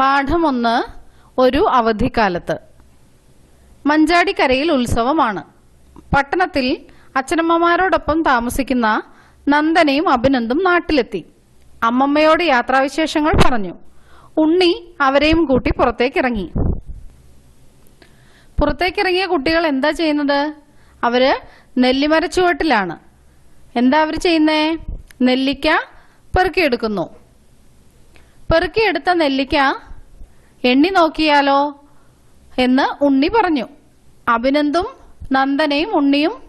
പാഠം ഒന്ന് ഒരു അവധിക്കാലത്ത്. മഞ്ചാടിക്കരയിൽ ഉത്സവമാണ്. പട്ടണത്തിൽ അച്ഛനമ്മമാരോടൊപ്പം താമസിക്കുന്ന നന്ദനയും അഭിനന്ദും നാട്ടിലെത്തി. അമ്മമ്മയോട് യാത്രാവിശേഷങ്ങൾ പറഞ്ഞു. ഉണ്ണി അവരെയും കൂട്ടി പുറത്തേക്കിറങ്ങി. പുറത്തേക്കിറങ്ങിയ കുട്ടികൾ എന്താ ചെയ്യുന്നത്? അവർ നെല്ലിമര ചുവട്ടിലാണ്. എന്താ അവർ ചെയ്യുന്നേ? നെല്ലിക്ക പെറുക്കിയെടുക്കുന്നു. പെറുക്കിയെടുത്ത നെല്ലിക്ക എണ്ണി നോക്കിയാലോ എന്ന് ഉണ്ണി പറഞ്ഞു. അഭിനന്ദും നന്ദനയും ഉണ്ണിയും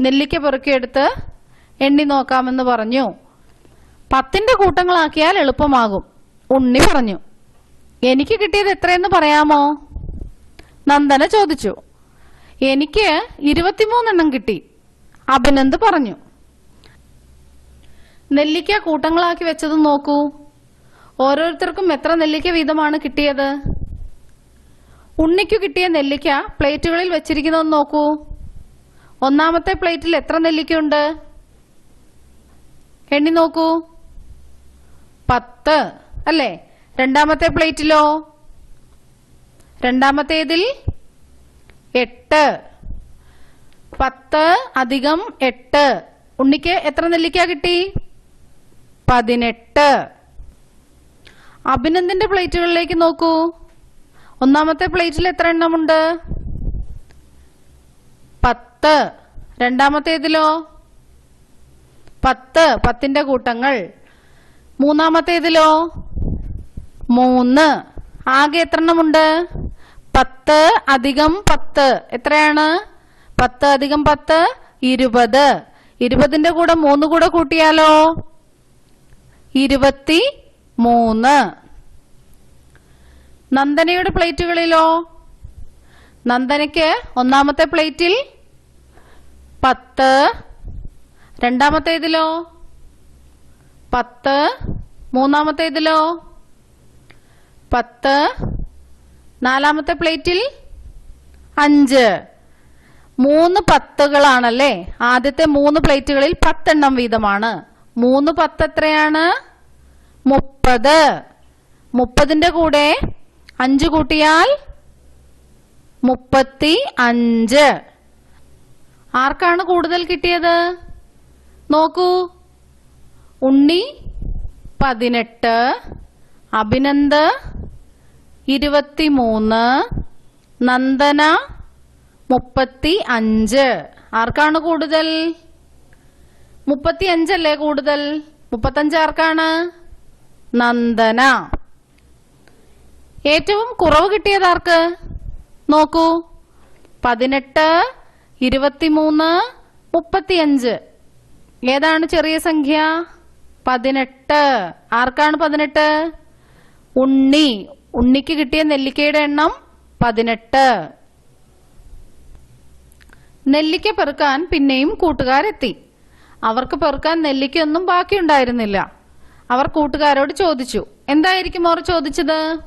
നെല്ലിക്ക പെറുക്കിയെടുത്ത് എണ്ണി നോക്കാമെന്ന് പറഞ്ഞു. പത്തിന്റെ കൂട്ടങ്ങളാക്കിയാൽ എളുപ്പമാകും ഉണ്ണി പറഞ്ഞു. എനിക്ക് കിട്ടിയത് എത്രയെന്ന് പറയാമോ? നന്ദന ചോദിച്ചു. എനിക്ക് ഇരുപത്തിമൂന്നെണ്ണം കിട്ടി അഭിനന്ദ് പറഞ്ഞു. നെല്ലിക്ക കൂട്ടങ്ങളാക്കി വെച്ചത് നോക്കൂ. ഓരോരുത്തർക്കും എത്ര നെല്ലിക്ക വീതമാണ് കിട്ടിയത്? ഉണ്ണിക്കു കിട്ടിയ നെല്ലിക്ക പ്ലേറ്റുകളിൽ വെച്ചിരിക്കുന്നത് നോക്കൂ. ഒന്നാമത്തെ പ്ലേറ്റിൽ എത്ര നെല്ലിക്കയുണ്ട്? എണ്ണി നോക്കൂ. പത്ത്. അല്ലേ? രണ്ടാമത്തെ പ്ലേറ്റിലോ? രണ്ടാമത്തേതിൽ എട്ട്. പത്ത് അധികം എട്ട്. ഉണ്ണിക്ക് എത്ര നെല്ലിക്ക കിട്ടി? പതിനെട്ട്. അഭിനന്ദിന്റെ പ്ലേറ്റുകളിലേക്ക് നോക്കൂ. ഒന്നാമത്തെ പ്ലേറ്റിൽ എത്ര എണ്ണമുണ്ട്? പത്ത്. രണ്ടാമത്തേതിലോ? പത്ത്. പത്തിന്റെ കൂട്ടങ്ങൾ. മൂന്നാമത്തേതിലോ? മൂന്ന്. ആകെ എത്ര എണ്ണമുണ്ട്? പത്ത് അധികം പത്ത്. എത്രയാണ്? പത്ത് അധികം പത്ത് ഇരുപത്. ഇരുപതിന്റെ കൂടെ മൂന്ന് കൂടെ കൂട്ടിയാലോ? ഇരുപത്തി മൂന്ന്. നന്ദനയുടെ പ്ലേറ്റുകളിലോ? നന്ദനയ്ക്ക് ഒന്നാമത്തെ പ്ലേറ്റിൽ പത്ത്. രണ്ടാമത്തേതിലോ പത്ത്. മൂന്നാമത്തേതിലോ പത്ത്. നാലാമത്തെ പ്ലേറ്റിൽ അഞ്ച്. മൂന്ന് പത്തുകളാണല്ലേ? ആദ്യത്തെ മൂന്ന് പ്ലേറ്റുകളിൽ പത്തെണ്ണം വീതമാണ്. മൂന്ന് പത്ത് എത്രയാണ്? മുപ്പത്. മുപ്പതിന്റെ കൂടെ അഞ്ച് കൂട്ടിയാൽ മുപ്പത്തി അഞ്ച് ആർക്കാണ് കൂടുതൽ കിട്ടിയത്? നോക്കൂ. ഉണ്ണി പതിനെട്ട് അഭിനന്ദ് ഇരുപത്തിമൂന്ന് നന്ദന മുപ്പത്തി അഞ്ച് ആർക്കാണ് കൂടുതൽ? മുപ്പത്തി അഞ്ചല്ലേ കൂടുതൽ? മുപ്പത്തഞ്ച് ആർക്കാണ്? നന്ദന. ഏറ്റവും കുറവ് കിട്ടിയത് ആർക്ക്? നോക്കൂ. പതിനെട്ട് ഇരുപത്തിമൂന്ന് മുപ്പത്തിയഞ്ച്. ഏതാണ് ചെറിയ സംഖ്യ? പതിനെട്ട്. ആർക്കാണ് പതിനെട്ട്? ഉണ്ണി. ഉണ്ണിക്ക് കിട്ടിയ നെല്ലിക്കയുടെ എണ്ണം പതിനെട്ട്. നെല്ലിക്ക പെറുക്കാൻ പിന്നെയും കൂട്ടുകാരെത്തി. അവർക്ക് പെറുക്കാൻ നെല്ലിക്കയൊന്നും ബാക്കിയുണ്ടായിരുന്നില്ല. അവർ കൂട്ടുകാരോട് ചോദിച്ചു എന്തായിരിക്കും അവർ ചോദിച്ചത്?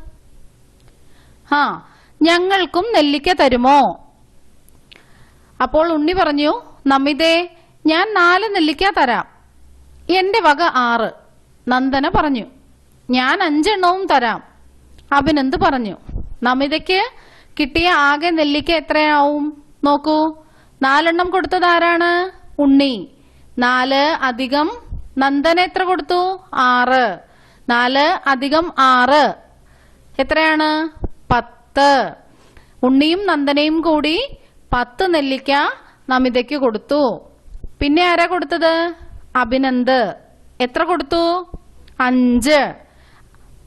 ആ ഞങ്ങൾക്കും നെല്ലിക്ക തരുമോ? അപ്പോൾ ഉണ്ണി പറഞ്ഞു നമിതേ ഞാൻ നാല് നെല്ലിക്ക തരാം. എന്റെ വക ആറ് നന്ദന പറഞ്ഞു. ഞാൻ അഞ്ചെണ്ണവും തരാം. അഭിനന്ദ് പറഞ്ഞു. നമിതയ്ക്ക് കിട്ടിയ ആകെ നെല്ലിക്ക എത്രയാവും? നോക്കൂ നാലെണ്ണം കൊടുത്തത് ആരാണ്? ഉണ്ണി. നാല് അധികം നന്ദന എത്ര കൊടുത്തു? ആറ്. നാല് അധികം ആറ്. എത്രയാണ്? പത്ത്. ഉണ്ണിയും നന്ദനയും കൂടി പത്ത് നെല്ലിക്ക നമിതയ്ക്ക് കൊടുത്തു. പിന്നെ ആരാ കൊടുത്തത്? അഭിനന്ദ്. എത്ര കൊടുത്തു? അഞ്ച്.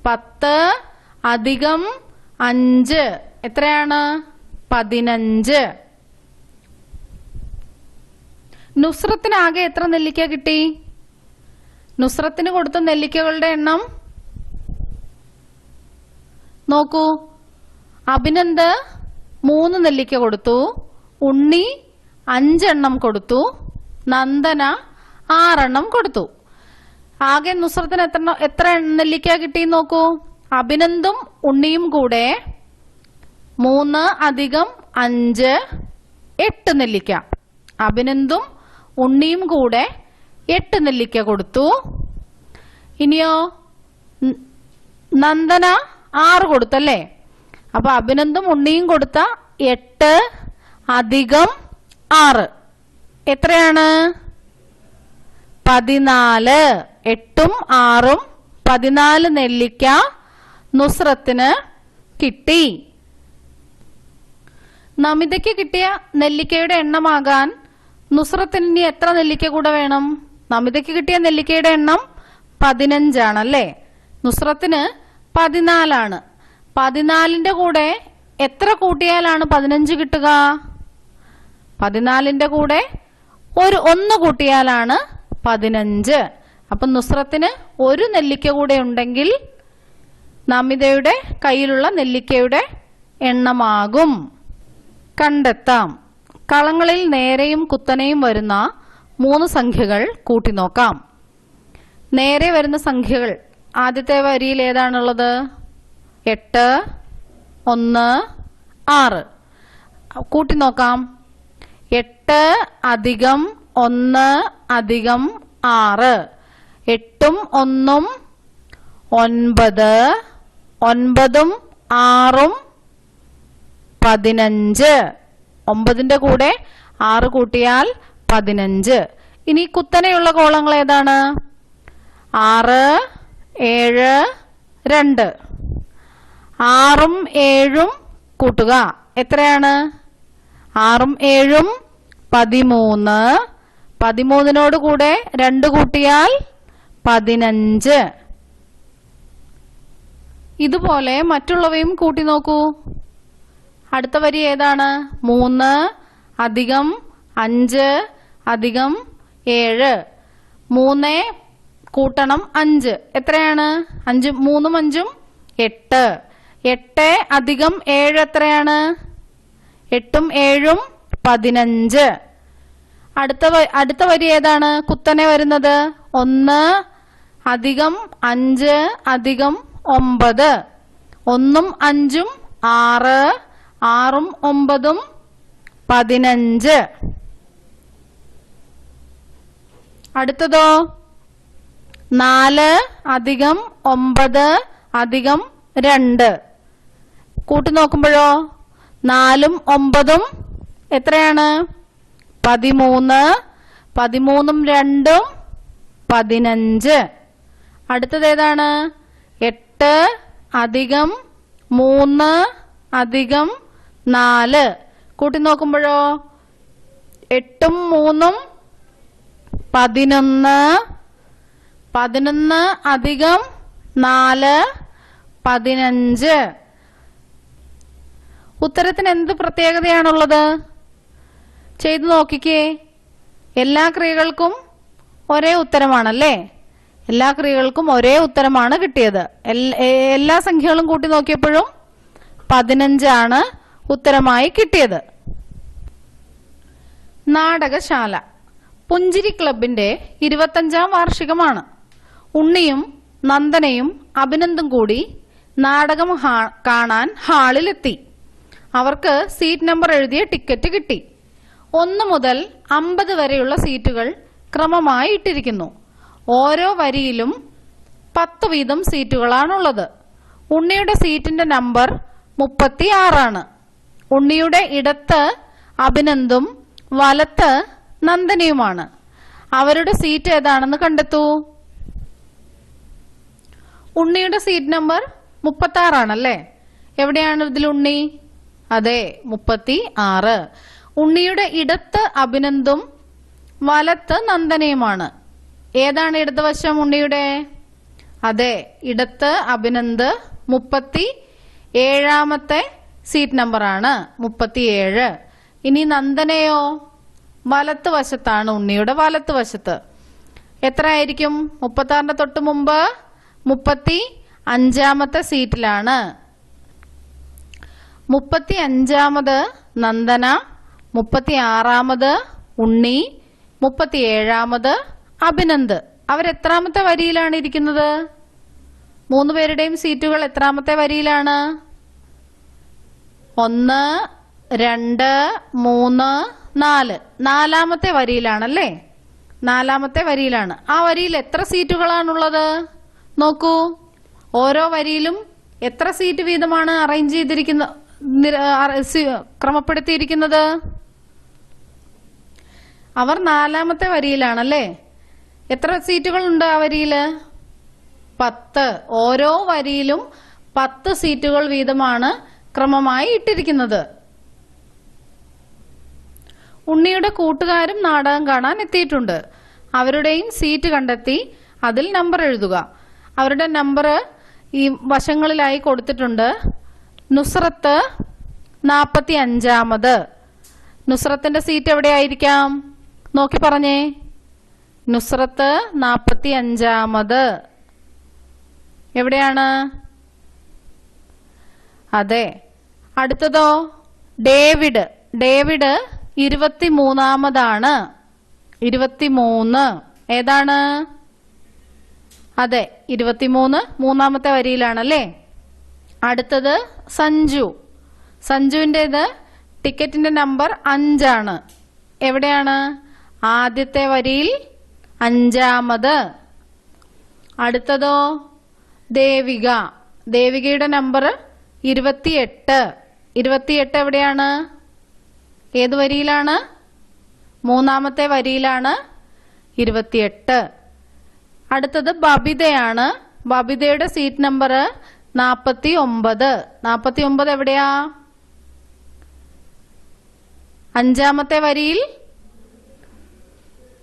പത്ത് അധികം അഞ്ച്. എത്രയാണ്? പതിനഞ്ച്. നുസ്രത്തിനാകെ എത്ര നെല്ലിക്ക കിട്ടി? നുസ്രത്തിന് കൊടുത്ത നെല്ലിക്കകളുടെ എണ്ണം? നോക്കൂ. അഭിനന്ദ് മൂന്ന് നെല്ലിക്ക കൊടുത്തു. ഉണ്ണി അഞ്ചെണ്ണം കൊടുത്തു. നന്ദന ആറെണ്ണം കൊടുത്തു. ആകെ നുസ്രത്തിന് എത്ര എത്ര നെല്ലിക്ക കിട്ടി നോക്കൂ. അഭിനന്ദും ഉണ്ണിയും കൂടെ മൂന്ന് അധികം അഞ്ച് എട്ട് നെല്ലിക്ക. അഭിനന്ദും ഉണ്ണിയും കൂടെ എട്ട് നെല്ലിക്ക കൊടുത്തു. ഇനിയോ നന്ദന ആറ് കൊടുത്തല്ലേ? അപ്പൊ അഭിനന്ദും ഉണ്ണിയും കൊടുത്ത എട്ട് അധികം ആറ്. എത്രയാണ്? പതിനാല്. എട്ടും ആറും പതിനാല് നെല്ലിക്ക നുസ്രത്തിന് കിട്ടി. നമിതയ്ക്ക് കിട്ടിയ നെല്ലിക്കയുടെ എണ്ണമാകാൻ നുസ്രത്തിന് ഇനി എത്ര നെല്ലിക്ക കൂടെ വേണം? നമിതയ്ക്ക് കിട്ടിയ നെല്ലിക്കയുടെ എണ്ണം പതിനഞ്ചാണ് അല്ലെ നുസ്രത്തിന് പതിനാലാണ്. പതിനാലിന്റെ കൂടെ എത്ര കൂട്ടിയാലാണ് പതിനഞ്ച് കിട്ടുക? പതിനാലിന്റെ കൂടെ ഒരു ഒന്ന് കൂട്ടിയാലാണ് പതിനഞ്ച്. അപ്പൊ നുസ്രത്തിന് ഒരു നെല്ലിക്ക കൂടെ ഉണ്ടെങ്കിൽ നമിതയുടെ കയ്യിലുള്ള നെല്ലിക്കയുടെ എണ്ണമാകും. കണ്ടെത്താം. കളങ്ങളിൽ നേരെയും കുത്തനെയും വരുന്ന മൂന്ന് സംഖ്യകൾ കൂട്ടി നോക്കാം. നേരെ വരുന്ന സംഖ്യകൾ. ആദ്യത്തെ വരിയിൽ ഏതാണുള്ളത്? എട്ട് ഒന്ന് ആറ്. കൂട്ടി നോക്കാം. എട്ട് അധികം ഒന്ന് അധികം ആറ്. എട്ടും ഒന്നും ഒൻപത് ഒൻപതും ആറും പതിനഞ്ച്. ഒമ്പതിന്റെ കൂടെ ആറ് കൂട്ടിയാൽ പതിനഞ്ച്. ഇനി കുത്തനെയുള്ള കോളങ്ങൾ ഏതാണ്? ആറ് ഏഴ് രണ്ട്. ആറും ഏഴും കൂട്ടുക. എത്രയാണ്? ആറും ഏഴും പതിമൂന്ന്. പതിമൂന്നിനോട് കൂടെ രണ്ട് കൂട്ടിയാൽ പതിനഞ്ച്. ഇതുപോലെ മറ്റുള്ളവയും കൂട്ടി നോക്കൂ. അടുത്ത വരി ഏതാണ്? മൂന്ന് അധികം അഞ്ച് അധികം ഏഴ്. മൂന്ന് കൂട്ടണം അഞ്ച്. എത്രയാണ്? അഞ്ച് മൂന്നും അഞ്ചും എട്ട്. എട്ട് അധികം ഏഴ് എത്രയാണ്? എട്ടും ഏഴും പതിനഞ്ച്. അടുത്ത അടുത്ത വരി ഏതാണ്? കുത്തനെ വരുന്നത്. ഒന്ന് അധികം അഞ്ച് അധികം ഒമ്പത്. ഒന്നും അഞ്ചും ആറ്. ആറും ഒമ്പതും പതിനഞ്ച്. അടുത്തതോ? നാല് അധികം ഒമ്പത് അധികം രണ്ട്. കൂട്ടി നോക്കുമ്പോഴോ? നാലും ഒമ്പതും എത്രയാണ്? പതിമൂന്ന് പതിമൂന്നും രണ്ടും പതിനഞ്ച്. അടുത്തത് ഏതാണ് എട്ട് അധികം മൂന്ന് അധികം നാല്. കൂട്ടി നോക്കുമ്പോഴോ? എട്ടും മൂന്നും പതിനൊന്ന് പതിനൊന്ന് അധികം നാല് പതിനഞ്ച്. ഉത്തരത്തിന് എന്ത് പ്രത്യേകതയാണുള്ളത്? ചെയ്തു നോക്കിക്കേ. എല്ലാ ക്രിയകൾക്കും ഒരേ ഉത്തരമാണല്ലേ? എല്ലാ ക്രിയകൾക്കും ഒരേ ഉത്തരമാണ് കിട്ടിയത്. എല്ലാ സംഖ്യകളും കൂട്ടി നോക്കിയപ്പോഴും പതിനഞ്ചാണ് ഉത്തരമായി കിട്ടിയത്. നാടകശാല. പുഞ്ചിരി ക്ലബിന്റെ ഇരുപത്തഞ്ചാം വാർഷികമാണ്. ഉണ്ണിയും നന്ദനയും അഭിനന്ദും കൂടി നാടകം കാണാൻ ഹാളിലെത്തി. അവർക്ക് സീറ്റ് നമ്പർ എഴുതിയ ടിക്കറ്റ് കിട്ടി. ഒന്ന് മുതൽ അമ്പത് വരെയുള്ള സീറ്റുകൾ ക്രമമായി ഇട്ടിരിക്കുന്നു. ഓരോ വരിയിലും പത്ത് വീതം സീറ്റുകളാണുള്ളത്. ഉണ്ണിയുടെ സീറ്റിന്റെ നമ്പർ മുപ്പത്തി ആറാണ് ഉണ്ണിയുടെ ഇടത്ത് അഭിനന്ദും വലത്ത് നന്ദനയുമാണ്. അവരുടെ സീറ്റ് ഏതാണെന്ന് കണ്ടെത്തൂ. ഉണ്ണിയുടെ സീറ്റ് നമ്പർ മുപ്പത്തി ആറാണല്ലേ എവിടെയാണ് ഇതിൽ ഉണ്ണി? അതെ മുപ്പത്തി ആറ് ഉണ്ണിയുടെ ഇടത്ത് അഭിനന്ദും വലത്ത് നന്ദനയുമാണ്. ഏതാണ് ഇടതുവശം ഉണ്ണിയുടെ? അതെ ഇടത്ത് അഭിനന്ദ് മുപ്പത്തി ഏഴാമത്തെ സീറ്റ് നമ്പറാണ് മുപ്പത്തിയേഴ്. ഇനി നന്ദനയോ? വലത്ത് വശത്താണ് ഉണ്ണിയുടെ വലത്ത് വശത്ത്. എത്ര ആയിരിക്കും മുപ്പത്തി തൊട്ട് മുമ്പ് മുപ്പത്തി അഞ്ചാമത്തെ സീറ്റിലാണ്. മുപ്പത്തി അഞ്ചാമത് നന്ദന മുപ്പത്തി ആറാമത് ഉണ്ണി മുപ്പത്തി ഏഴാമത് അഭിനന്ദ്. അവരെത്രാമത്തെ വരിയിലാണ് ഇരിക്കുന്നത്? മൂന്ന് പേരുടെയും സീറ്റുകൾ എത്രാമത്തെ വരിയിലാണ്? ഒന്ന് രണ്ട് മൂന്ന് നാല്. നാലാമത്തെ വരിയിലാണല്ലേ? നാലാമത്തെ വരിയിലാണ്. ആ വരിയിൽ എത്ര സീറ്റുകളാണുള്ളത്? നോക്കൂ. ഓരോ വരിയിലും എത്ര സീറ്റ് വീതമാണ് അറേഞ്ച് ചെയ്തിരിക്കുന്ന ക്രമപ്പെടുത്തിയിരിക്കുന്നത്? അവർ നാലാമത്തെ വരിയിലാണല്ലേ? എത്ര സീറ്റുകൾ ഉണ്ട് ആ വരിയിൽ പത്ത്. ഓരോ വരിയിലും പത്ത് സീറ്റുകൾ വീതമാണ് ക്രമമായി ഇട്ടിരിക്കുന്നത്. ഉണ്ണിയുടെ കൂട്ടുകാരും നാടകം കാണാൻ എത്തിയിട്ടുണ്ട്. അവരുടെയും സീറ്റ് കണ്ടെത്തി അതിൽ നമ്പർ എഴുതുക. അവരുടെ നമ്പർ ഈ വശങ്ങളിലായി കൊടുത്തിട്ടുണ്ട്. നുസ്രത്ത് നാപ്പത്തി അഞ്ചാമത് നുസ്രത്തിന്റെ സീറ്റ് എവിടെയായിരിക്കാം? നോക്കി പറഞ്ഞേ. നുസ്രത്ത് നാപ്പത്തി അഞ്ചാമത് എവിടെയാണ്? അതെ. അടുത്തതോ ഡേവിഡ്. ഡേവിഡ് ഇരുപത്തിമൂന്നാമതാണ്. ഇരുപത്തിമൂന്ന്. ഏതാണ്? അതെ ഇരുപത്തിമൂന്ന് മൂന്നാമത്തെ വരിയിലാണല്ലേ? അടുത്തത് സഞ്ജു. സഞ്ജുവിന്റെത് ടിക്കറ്റിന്റെ നമ്പർ അഞ്ചാണ്. എവിടെയാണ്? ആദ്യത്തെ വരിയിൽ അഞ്ചാമത്. അടുത്തതോ? ദേവിക. ദേവികയുടെ നമ്പർ ഇരുപത്തിയെട്ട്. ഇരുപത്തിയെട്ട് എവിടെയാണ്? ഏത് വരിയിലാണ്? മൂന്നാമത്തെ വരിയിലാണ് ഇരുപത്തിയെട്ട്. അടുത്തത് ബബിതയാണ്. ബബിതയുടെ സീറ്റ് നമ്പർ നാപ്പത്തി ഒമ്പത് നാപ്പത്തി ഒമ്പത് എവിടെയാ? അഞ്ചാമത്തെ വരിയിൽ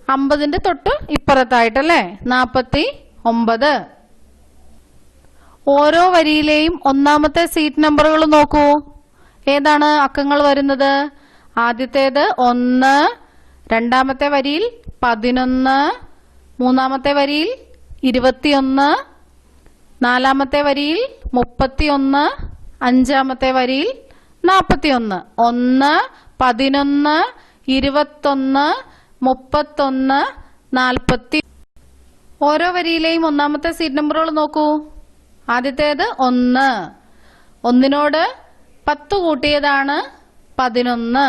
അമ്പതിന്റെ തൊട്ട് ഇപ്പുറത്തായിട്ടല്ലേ? നാപ്പത്തി ഒമ്പത് ഓരോ വരിയിലെയും ഒന്നാമത്തെ സീറ്റ് നമ്പറുകൾ നോക്കൂ. ഏതാണ് അക്കങ്ങൾ വരുന്നത്? ആദ്യത്തേത് ഒന്ന് രണ്ടാമത്തെ വരിയിൽ പതിനൊന്ന് മൂന്നാമത്തെ വരിയിൽ ഇരുപത്തിയൊന്ന് നാലാമത്തെ വരിയിൽ മുപ്പത്തിയൊന്ന് അഞ്ചാമത്തെ വരിയിൽ നാൽപ്പത്തിയൊന്ന് ഒന്ന് പതിനൊന്ന് ഇരുപത്തൊന്ന് മുപ്പത്തൊന്ന് നാൽപ്പത്തി. ഓരോ വരിയിലെയും ഒന്നാമത്തെ സീറ്റ് നമ്പറുകൾ നോക്കൂ. ആദ്യത്തേത് ഒന്ന്. ഒന്നിനോട് പത്ത് കൂട്ടിയതാണ് പതിനൊന്ന്.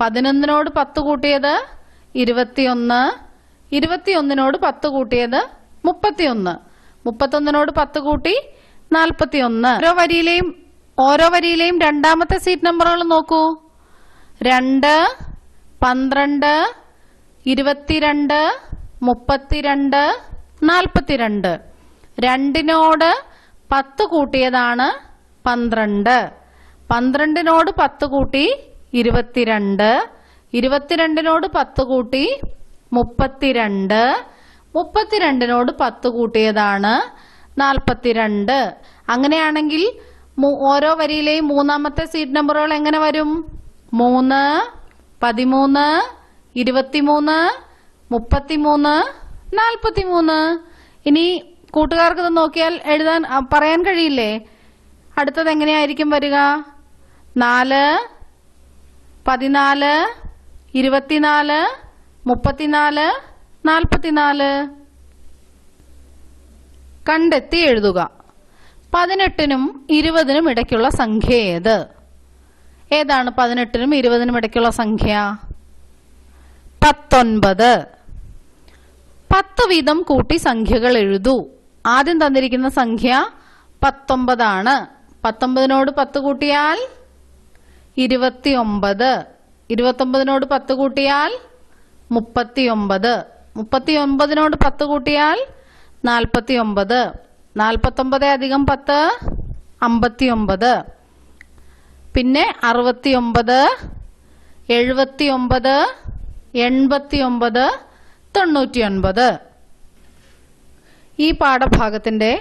പതിനൊന്നിനോട് പത്ത് കൂട്ടിയത് ഇരുപത്തിയൊന്ന്. ഇരുപത്തിയൊന്നിനോട് പത്ത് കൂട്ടിയത് മുപ്പത്തിയൊന്ന്. മുപ്പത്തൊന്നിനോട് പത്ത് കൂട്ടി നാൽപ്പത്തിയൊന്ന്. ഓരോ വരിയിലെയും ഓരോ വരിയിലെയും രണ്ടാമത്തെ സീറ്റ് നമ്പറുകൾ നോക്കൂ. രണ്ട് പന്ത്രണ്ട് ഇരുപത്തിരണ്ട് മുപ്പത്തിരണ്ട് നാൽപ്പത്തിരണ്ട്. രണ്ടിനോട് പത്ത് കൂട്ടിയതാണ് പന്ത്രണ്ട്. പന്ത്രണ്ടിനോട് പത്ത് കൂട്ടി ഇരുപത്തിരണ്ട് ഇരുപത്തിരണ്ടിനോട് പത്ത് കൂട്ടി മുപ്പത്തിരണ്ട് മുപ്പത്തിരണ്ടിനോട് പത്ത് കൂട്ടിയതാണ് നാൽപ്പത്തിരണ്ട്. അങ്ങനെയാണെങ്കിൽ ഓരോ വരിയിലെയും മൂന്നാമത്തെ സീറ്റ് നമ്പറുകൾ എങ്ങനെ വരും? മൂന്ന് പതിമൂന്ന് ഇരുപത്തിമൂന്ന് മുപ്പത്തിമൂന്ന് നാൽപ്പത്തിമൂന്ന്. ഇനി കൂട്ടുകാർക്ക് നോക്കിയാൽ എഴുതാൻ പറയാൻ കഴിയില്ലേ? അടുത്തത് എങ്ങനെയായിരിക്കും വരിക? നാല് പതിനാല് ഇരുപത്തിനാല് മുപ്പത്തിനാല് നാൽപ്പത്തിനാല്. കണ്ടെത്തി എഴുതുക. പതിനെട്ടിനും ഇരുപതിനും ഇടയ്ക്കുള്ള സംഖ്യ ഏത്? ഏതാണ് പതിനെട്ടിനും ഇരുപതിനും ഇടയ്ക്കുള്ള സംഖ്യ? പത്തൊൻപത്. പത്ത് വീതം കൂട്ടി സംഖ്യകൾ എഴുതൂ. ആദ്യം തന്നിരിക്കുന്ന സംഖ്യ പത്തൊമ്പതാണ്. പത്തൊമ്പതിനോട് പത്ത് കൂട്ടിയാൽ ഇരുപത്തിയൊമ്പത്. ഇരുപത്തൊമ്പതിനോട് പത്ത് കൂട്ടിയാൽ മുപ്പത്തിയൊമ്പത്. മുപ്പത്തിയൊമ്പതിനോട് പത്ത് കൂട്ടിയാൽ നാൽപ്പത്തിയൊമ്പത്. നാൽപ്പത്തൊമ്പത് അധികം പത്ത് അമ്പത്തിയൊമ്പത്. പിന്നെ അറുപത്തിയൊമ്പത് എഴുപത്തിയൊമ്പത് എൺപത്തിയൊമ്പത് തൊണ്ണൂറ്റിയൊൻപത്. ഈ പാഠഭാഗത്തിന്റെ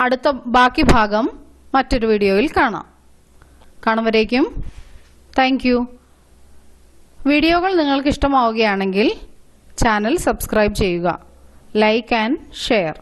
അടുത്ത ബാക്കി ഭാഗം മറ്റൊരു വീഡിയോയിൽ കാണാം. കാണുമ്പോഴേക്കും. താങ്ക് യു വീഡിയോകൾ നിങ്ങൾക്ക് ഇഷ്ടമാവുകയാണെങ്കിൽ ചാനൽ സബ്സ്ക്രൈബ് ചെയ്യുക. Like and share